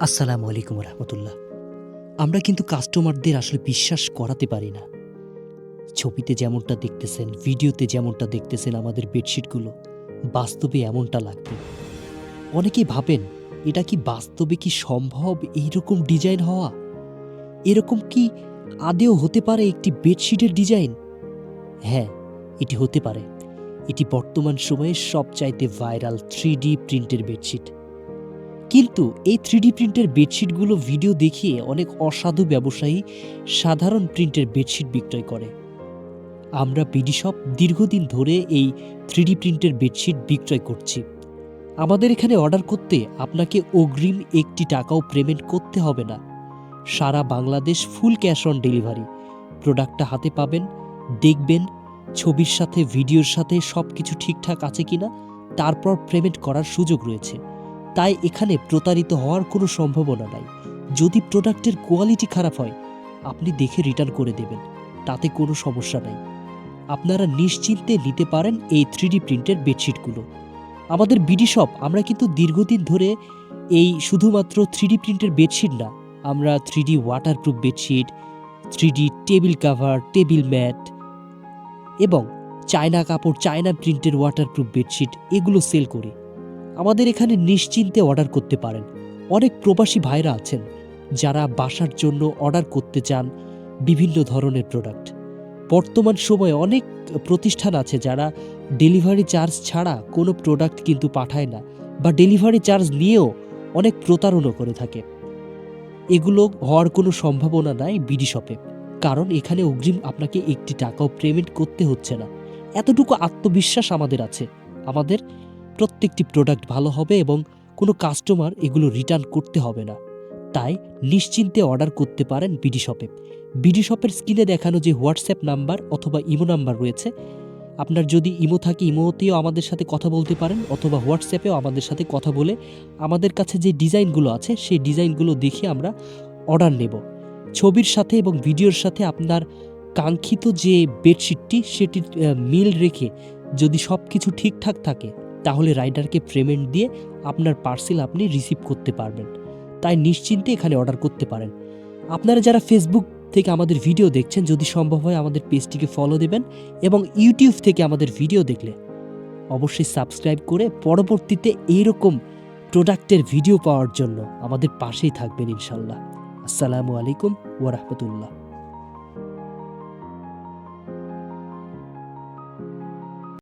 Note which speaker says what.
Speaker 1: আসসালামু আলাইকুম রহমতুল্লাহ। আমরা কিন্তু কাস্টমারদের আসলে বিশ্বাস করাতে পারি না। ছবিতে যেমনটা দেখতেছেন, ভিডিওতে যেমনটা দেখতেছেন আমাদের বেডশিটগুলো, বাস্তবে এমনটা লাগবে। অনেকেই ভাবেন, এটা কি বাস্তবে কি সম্ভব এইরকম ডিজাইন হওয়া? এরকম কি আদেও হতে পারে একটি বেডশিটের ডিজাইন? হ্যাঁ এটি হতে পারে। এটি বর্তমান সময়ে সবচাইতে ভাইরাল থ্রি ডি প্রিন্টের বেডশিট। কিন্তু এই থ্রিডি প্রিন্টের বেডশিটগুলো ভিডিও দেখিয়ে অনেক অসাধু ব্যবসায়ী সাধারণ প্রিন্টের বেডশিট বিক্রয় করে। আমরা বিডি শপ দীর্ঘদিন ধরে এই থ্রিডি প্রিন্টের বেডশিট বিক্রয় করছি। আমাদের এখানে অর্ডার করতে আপনাকে অগ্রিম একটি টাকাও পেমেন্ট করতে হবে না। সারা Bangladesh full cash on delivery. প্রোডাক্টটা হাতে পাবেন, দেখবেন, ছবির সাথে, ভিডিওর সাথে সব কিছু ঠিকঠাক আছে কিনা, তারপর পেমেন্ট করার সুযোগ রয়েছে। তাই এখানে প্রতারিত হওয়ার কোনো সম্ভাবনা নাই। যদি প্রোডাক্টের কোয়ালিটি খারাপ হয়, আপনি দেখে রিটার্ন করে দেবেন। তাতে কোনো সমস্যা নাই। আপনারা নিশ্চিন্তে নিতে পারেন এই থ্রিডি প্রিন্টের বেডশিটগুলো। আমাদের বিডি শপ, আমরা কিন্তু দীর্ঘদিন ধরে এই শুধুমাত্র থ্রিডি প্রিন্টের বেডশিট না, আমরা three D waterproof bedsheet, three D table cover, table mat এবং চায়না কাপড়, চায়না প্রিন্টের ওয়াটারপ্রুফ বেডশিট, এগুলো সেল করি। আমাদের এখানে নিশ্চিন্তে অর্ডার করতে পারেন। অনেক প্রবাসী ভাইরা আছেন যারা বাসার জন্য অর্ডার করতে চান বিভিন্ন ধরনের প্রোডাক্ট। বর্তমান সময়ে অনেক প্রতিষ্ঠান আছে যারা ডেলিভারি চার্জ ছাড়া কোনো প্রোডাক্ট কিন্তু পাঠায় না বা ডেলিভারি চার্জ নিয়েও অনেক প্রতারণা করে থাকে। এগুলো হওয়ার কোনো সম্ভাবনা নাই বিডি শপে, কারণ এখানে অগ্রিম আপনাকে একটি টাকাও পেমেন্ট করতে হচ্ছে না। এতটুকু আত্মবিশ্বাস আমাদের আছে। আমাদের প্রত্যেকটি প্রোডাক্ট ভালো হবে এবং কোনো কাস্টমার এগুলো রিটার্ন করতে হবে না। তাই নিশ্চিন্তে অর্ডার করতে পারেন বিডি শপে বিডি শপের স্ক্রিনে দেখানো যে হোয়াটসঅ্যাপ নাম্বার অথবা ইমো নাম্বার রয়েছে। আপনার যদি ইমো থাকে ইমোতেও আমাদের সাথে কথা বলতে পারেন অথবা হোয়াটসঅ্যাপেও আমাদের সাথে কথা বলে আমাদের কাছে যে ডিজাইনগুলো আছে, সেই ডিজাইনগুলো দেখে আমরা অর্ডার নেব। ছবির সাথে এবং ভিডিওর সাথে আপনার কাঙ্ক্ষিত যে বেডশিটটি সেটির মিল রেখে যদি সব কিছু ঠিকঠাক থাকে তাহলে রাইডারকে পেমেন্ট দিয়ে আপনার পার্সেল আপনি রিসিভ করতে পারবেন। তাই নিশ্চিন্তে এখানে অর্ডার করতে পারেন। আপনারা যারা ফেসবুক থেকে আমাদের ভিডিও দেখছেন, যদি সম্ভব হয় আমাদের পেজটিকে ফলো দেবেন এবং ইউটিউব থেকে আমাদের ভিডিও দেখলে। অবশ্যই সাবস্ক্রাইব করে পরবর্তীতে এইরকম প্রোডাক্টের ভিডিও পাওয়ার জন্য আমাদের পাশেই থাকবেন ইনশাল্লাহ। আসসালামু আলাইকুম ওরহমতুল্লাহ